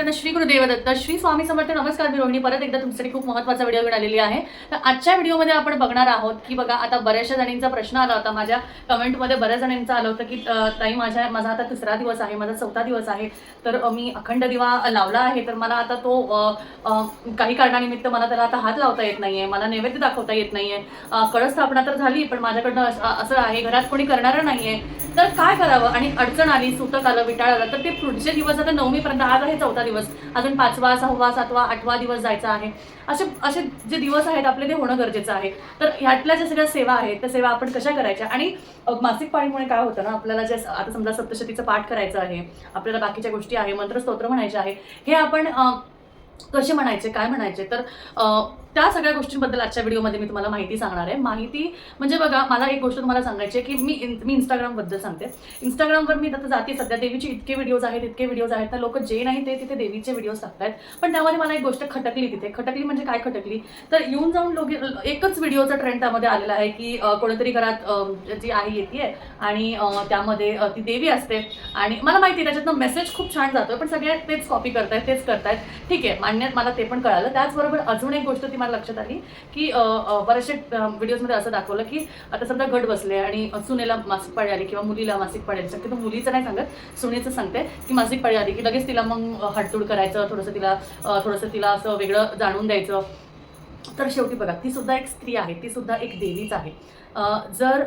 चिंतन श्री गुरुदेव दत्त श्री स्वामी समर्थ नमस्कार मी रोहिणी परत एकदा तुमच्यासाठी खूप महत्त्वाचा व्हिडिओ घेऊन आलेली आहे. तर आजच्या व्हिडिओमध्ये आपण बघणार आहोत की बघा आता बऱ्याचशा जणींचा प्रश्न आला होता. माझ्या कमेंटमध्ये बऱ्याच जणींचा आलं होतं की ताई माझ्या माझा आता तिसरा दिवस आहे माझा चौथा दिवस आहे. तर मी अखंड दिवा लावला आहे. तर मला आता तो काही कारणानिमित्त मला त्याला आता हात लावता येत नाहीये. मला नैवेद्य दाखवता येत नाहीये. आहे कळस स्थापना तर झाली पण माझ्याकडनं असं असं आहे. घरात कोणी करणारं नाहीये. तर काय करावं? आणि अडचण आली सुतक आलं विटाळ आलं तर ते पुढचे दिवस आता नवमीपर्यंत आज आहे चौथा दिवस. अजून पाचवा सहावा सातवा आठवा दिवस जायचा आहे. असे असे जे दिवस आहेत आपले ते होणं गरजेचं आहे. तर ह्यातल्या ज्या सगळ्या सेवा आहेत त्या सेवा आपण कशा करायच्या? आणि मासिक पाळीमुळे काय होतं ना आपल्याला जे आता समजा सप्तशतीचं पाठ करायचं आहे आपल्याला बाकीच्या गोष्टी आहे मंत्रस्तोत्र म्हणायचे आहे हे आपण कसे म्हणायचे काय म्हणायचे? तर त्या सगळ्या गोष्टींबद्दल आजच्या व्हिडिओमध्ये मी तुम्हाला माहिती सांगणार आहे. माहिती म्हणजे बघा मला एक गोष्ट तुम्हाला सांगायची आहे की मी इन- मी इंस्टाग्रामबद्दल सांगते. इंस्टाग्रामवर मी आता जाते. सध्या देवीचे इतके व्हिडिओज आहेत इतके व्हिडिओज आहेत तर लोक जे नाही ते तिथे देवीचे व्हिडिओज टाकतात पण त्यामध्ये मला एक गोष्ट खटकली तिथे. खटकली म्हणजे काय खटकली? तर येऊन जाऊन लोक एकच व्हिडिओचा ट्रेंड त्यामध्ये आलेला आहे की कोणीतरी घरात जी आई येते आणि त्यामध्ये ती देवी असते. आणि मला माहिती आहे त्याच्यातनं मेसेज खूप छान जातोय पण सगळ्या तेच कॉपी करतायत तेच करतायत. ठीक आहे मान्य मला ते पण कळालं. त्याचबरोबर अजून एक गोष्ट ती मला लक्षात आली की अ, बरेचसे व्हिडिओजमध्ये असं दाखवलं की आता समजा घट बसले आणि सुनेला मासिक पाळी आली किंवा मुलीला मासिक पाळी आली. शक्यतो मुलीचं नाही सांगत सुनेचं सांगते की मासिक पाळी आली की लगेच तिला मग हडतूड करायचं थोडंसं तिला थोडंसं तिला असं वेगळं जाणून द्यायचं. तर शेवटी बघा ती सुद्धा एक स्त्री आहे ती सुद्धा एक देवीच आहे. जर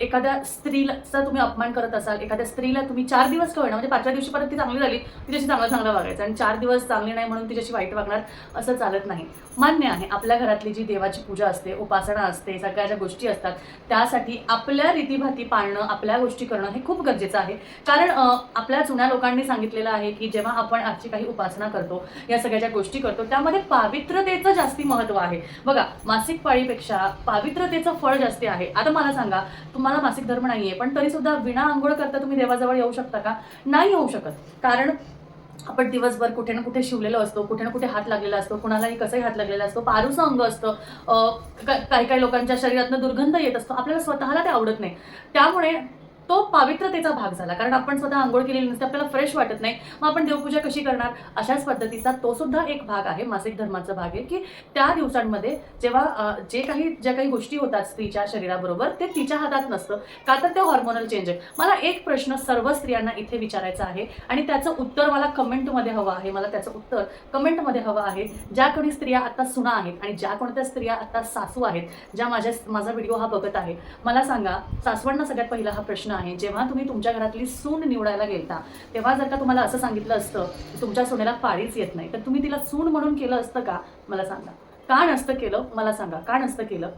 एखाद्या स्त्रीचा तुम्ही अपमान करत असाल एखाद्या स्त्रीला तुम्ही चार दिवस का होईना म्हणजे पाचव्या दिवशी परत ती चांगली झाली तिच्याशी चांगलं चांगलं वागायचं आणि चार दिवस चांगली नाही म्हणून तिच्याशी वाईट वागणार असं चालत नाही. मान्य आहे आपल्या घरातली जी देवाची पूजा असते उपासना असते सगळ्या ज्या गोष्टी असतात त्यासाठी आपल्या रीतीभाती पाळणं आपल्या गोष्टी करणं हे खूप गरजेचं आहे. कारण आपल्या जुन्या लोकांनी सांगितलेलं आहे की जेव्हा आपण आजची काही उपासना करतो या सगळ्या ज्या गोष्टी करतो त्यामध्ये पावित्रतेचं जास्ती महत्त्व आहे. बघा मासिक पाळीपेक्षा पावित्रतेचं फळ जास्ती आहे. आता मला सांगा तुम्हाला मासिक धर्म नाहीये पण तरी सुद्धा विना आंघोळ करता तुम्ही देवाजवळ येऊ शकता का? नाही येऊ शकत. कारण आपण दिवसभर कुठे ना कुठे शिवलेलो असतो कुठे ना कुठे हात लागलेला असतो कुणालाही कसंही हात लागलेला असतो पारूचं अंग असतं काही काही लोकांच्या शरीरातनं दुर्गंध येत असतो. आपल्याला स्वतःला ते आवडत नाही. त्यामुळे तो पावित्रतेचा भाग झाला. कारण आपण स्वतः आंघोळ केलेली नसते आपल्याला फ्रेश वाटत नाही. मग आपण देवपूजा कशी करणार? अशाच पद्धतीचा तो सुद्धा एक भाग आहे मासिक धर्माचा भाग आहे की त्या दिवसांमध्ये जेव्हा जे काही ज्या काही गोष्टी होतात स्त्रीच्या शरीराबरोबर ते तिच्या हातात नसतं. का तर ते हॉर्मोनल चेंज आहे मला एक प्रश्न सर्व स्त्रियांना इथे विचारायचा आहे आणि त्याचं उत्तर मला कमेंटमध्ये हवं आहे. मला त्याचं उत्तर कमेंटमध्ये हवं आहे. ज्या कोणी स्त्रिया आता सुना आहेत आणि ज्या कोणत्या स्त्रिया आता सासू आहेत ज्या माझ्या माझा व्हिडिओ हा बघत आहे मला सांगा सासवांना सगळ्यात पहिला हा प्रश्न आहे जेव्हा तुम्ही तुमच्या घरातली सून निवडायला गेलता तेव्हा जर का तुम्हाला असं सांगितलं असतं की तुमच्या सुनेला पाळीच येत नाही तर तुम्ही तिला सून म्हणून केलं असतं का? मला सांगा. का नसतं केलं? मला सांगा. का नसतं केलं?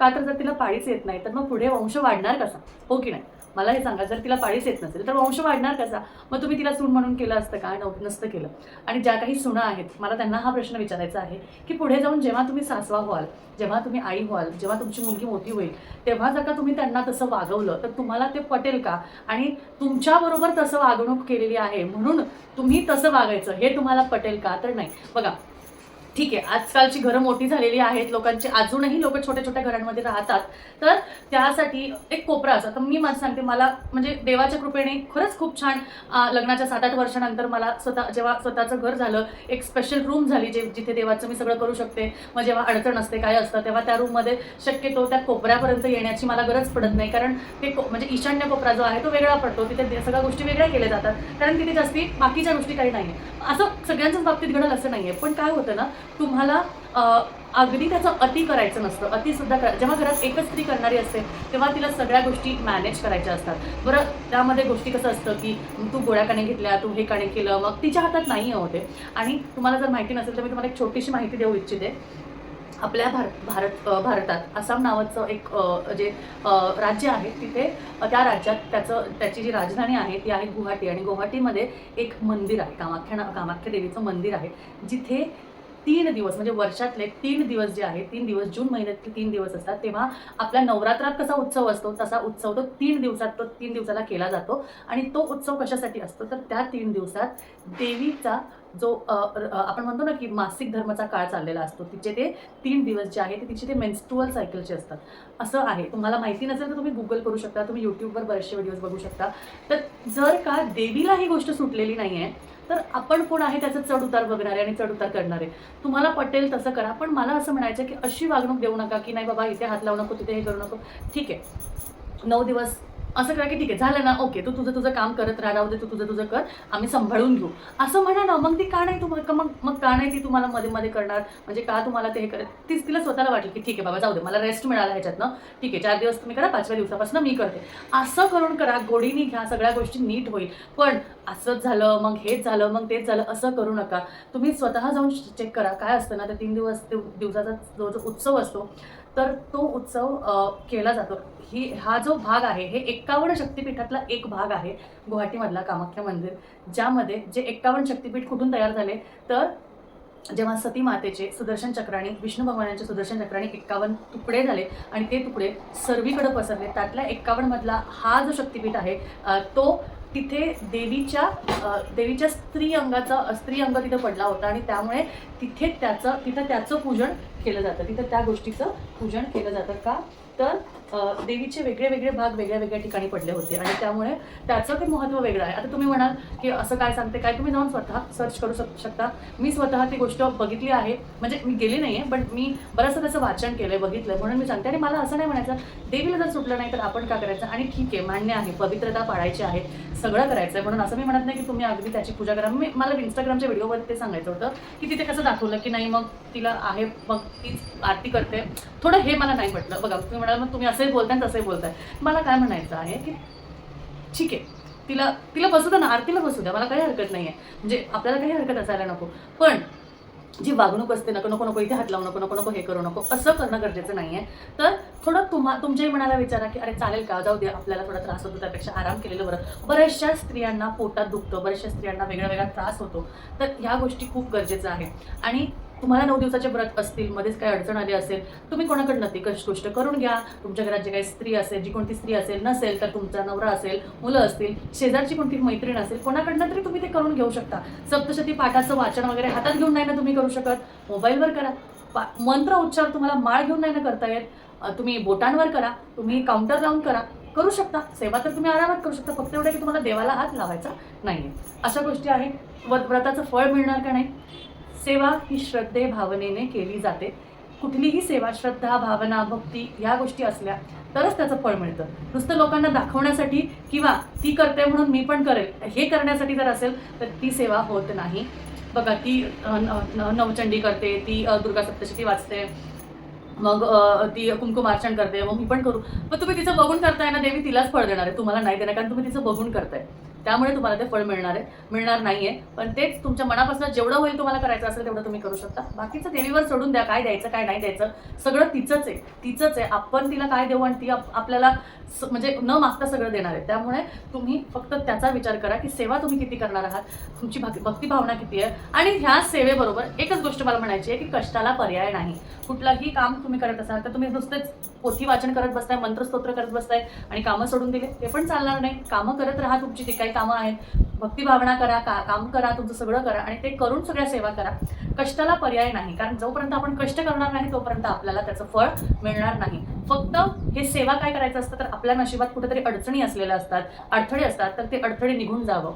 का तर जर तिला पाळीच येत नाही तर मग पुढे वंश वाढणार कसा? हो की नाही? मला हे सांगा जर तिला पाळीच येत नसेल तर वंश वाढणार कसा? मग तुम्ही तिला सून म्हणून केलं असतं का? नव नसतं केलं. आणि ज्या काही सुना आहेत मला त्यांना हा प्रश्न विचारायचा आहे की पुढे जाऊन जेव्हा तुम्ही सासवा व्हाल जेव्हा तुम्ही आई व्हाल जेव्हा तुमची मुलगी मोठी होईल तेव्हा जर का तुम्ही त्यांना तसं वागवलं तर तुम्हाला ते पटेल का? आणि तुमच्याबरोबर तसं वागणूक केलेली आहे म्हणून तुम्ही तसं वागायचं हे तुम्हाला पटेल का? तर नाही. बघा ठीक आहे आजकालची घरं मोठी झालेली आहेत लोकांची अजूनही लोक छोट्या छोट्या घरांमध्ये राहतात. तर त्यासाठी एक कोपरा असा तर मी माझं सांगते मला म्हणजे देवाच्या कृपेने खरंच खूप छान लग्नाच्या सात आठ वर्षानंतर मला स्वतः जेव्हा स्वतःचं घर झालं एक स्पेशल रूम झाली जे जिथे देवाचं मी सगळं करू शकते. मग जेव्हा अडचण असते काय असतं तेव्हा त्या रूममध्ये शक्यतो त्या कोपऱ्यापर्यंत येण्याची मला गरज पडत नाही. कारण ते को- म्हणजे ईशान्य कोपरा जो आहे तो वेगळा पडतो. तिथे दे- सगळ्या गोष्टी वेगळ्या केल्या जातात. कारण तिथे जास्ती बाकीच्या गोष्टी काही नाही असं सगळ्यांच्याच बाबतीत घडलं असं नाही आहे पण काय होतं ना तुम्हाला अगदी त्याचं अति करायचं नसतं. अतिसुद्धा करा. जेव्हा घरात एकच स्त्री करणारी असते तेव्हा तिला सगळ्या गोष्टी मॅनेज करायच्या असतात. बरं त्यामध्ये गोष्टी कसं असतं की तू गोळ्या काने घेतल्या तू हे काणे केलं मग तिच्या हातात नाही होते आणि तुम्हाला जर माहिती नसेल तर मी तुम्हाला एक छोटीशी माहिती देऊ इच्छिते. आपल्या भारत भारत भारतात आसाम नावाचं एक जे राज्य आहे तिथे त्या राज्यात त्याचं त्याची जी राजधानी आहे ती आहे गुवाहाटी. आणि गुवाहाटीमध्ये एक मंदिर आहे कामाख्या कामाख्या देवीचं मंदिर आहे जिथे तीन दिवस म्हणजे वर्षातले तीन दिवस जे आहेत तीन दिवस जून महिन्यातले तीन दिवस असतात तेव्हा आपल्या नवरात्रात कसा उत्सव असतो तसा उत्सव तो तीन दिवसात तो तीन दिवसाला केला जातो. आणि तो उत्सव कशासाठी असतो तर त्या तीन दिवसात देवीचा जो आपण म्हणतो ना की मासिक धर्माचा काळ चाललेला असतो तिचे ते तीन दिवस जे आहे ते तिचे ते मेन्स्ट्रुअल सायकलचे असतात. असं आहे. तुम्हाला माहिती नसेल तर तुम्ही गुगल करू शकता तुम्ही यूट्यूबवर बरेचसे व्हिडिओज बघू शकता. तर जर का देवीला ही गोष्ट सुटलेली नाही आहे तर आपण कोण आहे त्याचं चढ उतार बघणारे आणि चढ उतार करणारे? तुम्हाला पटेल तसं करा पण मला असं म्हणायचं की अशी वागणूक देऊ नका की नाही बाबा इथे हात लावू नको तिथे हे करू नको. ठीक आहे. नऊ दिवस असं करा की ठीक आहे झालं ना ओके तू तुझं तुझं काम करत राहा राहू दे तू तुझं तुझं कर आम्ही सांभाळून घेऊ. असं म्हणा ना मग ती का नाही तुम्हाला मग मग का नाही ती तुम्हाला मध्ये मध्ये करणार? म्हणजे का तुम्हाला ते हे करत? तीच तिला स्वतःला वाटलं की ठीक आहे बाबा जाऊ दे मला रेस्ट मिळाला ह्याच्यातनं. ठीक आहे चार दिवस तुम्ही करा पाचव्या दिवसापासून मी करते. असं करून करा गोडीने घ्या सगळ्या गोष्टी नीट होईल. पण असंच झालं मग हेच झालं मग तेच झालं असं करू नका. तुम्ही स्वतः जाऊन चेक करा. काय असतं ना ते तीन दिवस दिवसाचा जो जो उत्सव असतो तर तो उत्सव केला जातो. ही हा जो भाग आहे हे एक्कावन्न शक्तिपीठातला एक भाग आहे गुवाहाटीमधला कामाख्या मंदिर ज्यामध्ये जे एक्कावन्न शक्तिपीठ कुठून तयार झाले तर जेव्हा सती मातेचे सुदर्शन चक्राने विष्णू भगवानांचे सुदर्शन चक्राने एक्कावन्न तुकडे झाले आणि ते तुकडे सर्वीकडे पसरले त्यातल्या एकावन्नमधला हा जो शक्तिपीठ आहे तो तिथे देवीच्या देवीच्या स्त्री अंगाचा स्त्री अंग तिथं पडला होता आणि त्यामुळे तिथे त्याचं तिथं त्याचं पूजन केलं जातं. तिथं त्या गोष्टीचं पूजन केलं जातं का? तर देवीचे वेगळे वेगळे भाग वेगळ्या वेगळ्या ठिकाणी पडले होते. आणि त्यामुळे त्याचं ते महत्त्व वेगळं आहे. आता तुम्ही म्हणाल की असं काय सांगते काय तुम्ही जाऊन स्वतः सर्च करू शक शकता. मी स्वतः ती गोष्ट बघितली आहे. म्हणजे मी गेली नाही आहे पण मी बरंचसं त्याचं वाचन केलं आहे बघितलं म्हणून मी सांगते आणि मला असं नाही म्हणायचं. देवीला जर सुटलं नाही तर आपण का करायचं? आणि ठीक आहे मान्य आहे. पवित्रता पाळायची आहे. सगळं करायचं आहे म्हणून असं मी म्हणत नाही की तुम्ही अगदी त्याची पूजा करा. मी मला इंस्टाग्रामच्या व्हिडिओमध्ये ते सांगायचं होतं की तिथे कसं दाखवलं की नाही मग तिला आहे मग तीच आरती करते. थोडं हे मला नाही म्हटलं बघा तुम्ही म्हणाल मग तुम्ही असंही बोलताय तसंही बोलताय. मला काय म्हणायचं आहे की ठीक आहे. तिला तिला बसू द्या ना आरतीला बसू द्या. मला काही हरकत नाही आहे म्हणजे आपल्याला काही हरकत असायला नको. पण जी वागणूक असते नको नको नको इथे हात लावू नको नको नको हे करू नको असं करणं गरजेचं नाही आहे तर थोडं तुम्हा तुमच्याही मनाला विचारा की अरे चालेल का? जाऊ दे आपल्याला थोडा त्रास होतो त्यापेक्षा आराम केलेलं बरं. बऱ्याचशा स्त्रियांना पोटात दुखतं बऱ्याचशा स्त्रियांना वेगळा वेगळा त्रास होतो. तर ह्या गोष्टी खूप गरजेचं आहे. आणि तुम्हाला नऊ दिवसाचे व्रत असतील मध्येच काही अडचण आली असेल तुम्ही कोणाकडनं ती कशी गोष्ट करून घ्या. तुमच्या घरात जे काही स्त्री असेल जी कोणती स्त्री असेल नसेल तर तुमचा नवरा असेल मुलं असतील शेजारची कोणती मैत्रीण असेल कोणाकडनं तरी तुम्ही ते करून घेऊ शकता. सप्तशती पाठाचं वाचन वगैरे हातात घेऊन नाही ना तुम्ही करू शकत. मोबाईलवर करा. पा मंत्र उच्चार तुम्हाला माळ घेऊन नाही ना करता येत. तुम्ही बोटांवर करा. तुम्ही काउंटर लावून करा. करू शकता. सेवा तर तुम्ही आरामात करू शकता. फक्त एवढं की तुम्हाला देवाला हात लावायचा नाही अशा गोष्टी आहेत. व्रताचं फळ मिळणार का नाही? सेवा ही श्रद्धे भावनेने केली जाते. कुठलीही सेवा श्रद्धा भावना भक्ती या गोष्टी असल्या तरच त्याचं फळ मिळतं. नुसतं लोकांना दाखवण्यासाठी किंवा ती करते म्हणून मी पण करेल हे करण्यासाठी जर असेल तर ती सेवा होत नाही. बघा ती नवचंडी करते ती दुर्गा सप्तशती वाचते मग ती कुंकुमार्चन करते मग मी पण करू. मग तुम्ही तिचं बघून करताय ना देवी तिलाच फळ देणार आहे तुम्हाला नाही देणार कारण तुम्ही तिचं बघून करताय. त्यामुळे तुम्हाला ते फळ मिळणार आहे. मिळणार नाही आहे पण तेच तुमच्या मनापासून जेवढं होईल तुम्हाला करायचं असेल तेवढं तुम्ही करू शकता. बाकीचं देवीवर सोडून द्या काय द्यायचं काय नाही द्यायचं. सगळं तिचंच आहे. तिचंच आहे. आपण तिला काय देऊ आणि ती आप- आपल्याला स- म्हणजे न मागता सगळं देणार आहे. त्यामुळे तुम्ही फक्त त्याचा विचार करा की सेवा तुम्ही किती करणार आहात? तुमची भक्ती भक्ती भावना किती आहे? आणि ह्या सेवेबरोबर एकच गोष्ट मला म्हणायची आहे की कष्टाला पर्याय नाही. कुठलंही काम तुम्ही करत असाल तर तुम्ही नुसतेच पोथी वाचन करत बसताय मंत्रस्तोत्र करत बसताय आणि कामं सोडून दिले ते पण चालणार नाही. कामं करत राहा तुमची जी काही कामं आहेत. भक्तिभावना करा का काम करा तुमचं सगळं करा आणि ते करून सगळ्या सेवा करा. कष्टाला पर्याय नाही कारण जोपर्यंत आपण कष्ट करणार नाही तोपर्यंत आपल्याला त्याचं फळ मिळणार नाही. फक्त हे सेवा काय करायचं असतं तर आपल्या नशिबात कुठेतरी अडचणी असलेल्या असतात अडथळे असतात तर ते अडथळे निघून जावं.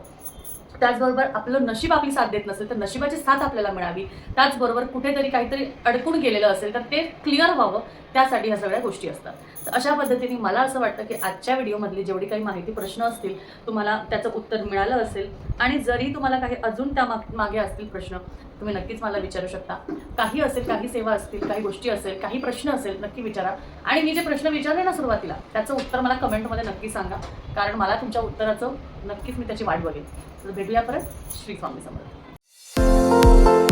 त्याचबरोबर आपलं नशीब आपली साथ देत नसेल तर नशिबाची साथ आपल्याला मिळावी. त्याचबरोबर कुठेतरी काहीतरी अडकून गेलेलं असेल तर ते क्लिअर व्हावं. त्यासाठी ह्या सगळ्या गोष्टी असतात. तर अशा पद्धतीने मला असं वाटतं की आजच्या व्हिडिओमधली जेवढी काही माहिती प्रश्न असतील तुम्हाला त्याचं उत्तर मिळालं असेल. आणि जरी तुम्हाला काही अजून त्या मागे असतील प्रश्न तुम्ही नक्कीच मला विचारू शकता. काही असेल काही सेवा असतील काही गोष्टी असेल काही प्रश्न असेल नक्की विचारा. आणि मी जे प्रश्न विचारले ना सुरुवातीला त्याचं उत्तर मला कमेंटमध्ये नक्की सांगा. कारण मला तुमच्या उत्तराचं नक्कीच मी त्याची वाट बघेन. तर भेटूया परत श्री स्वामी समर्थ.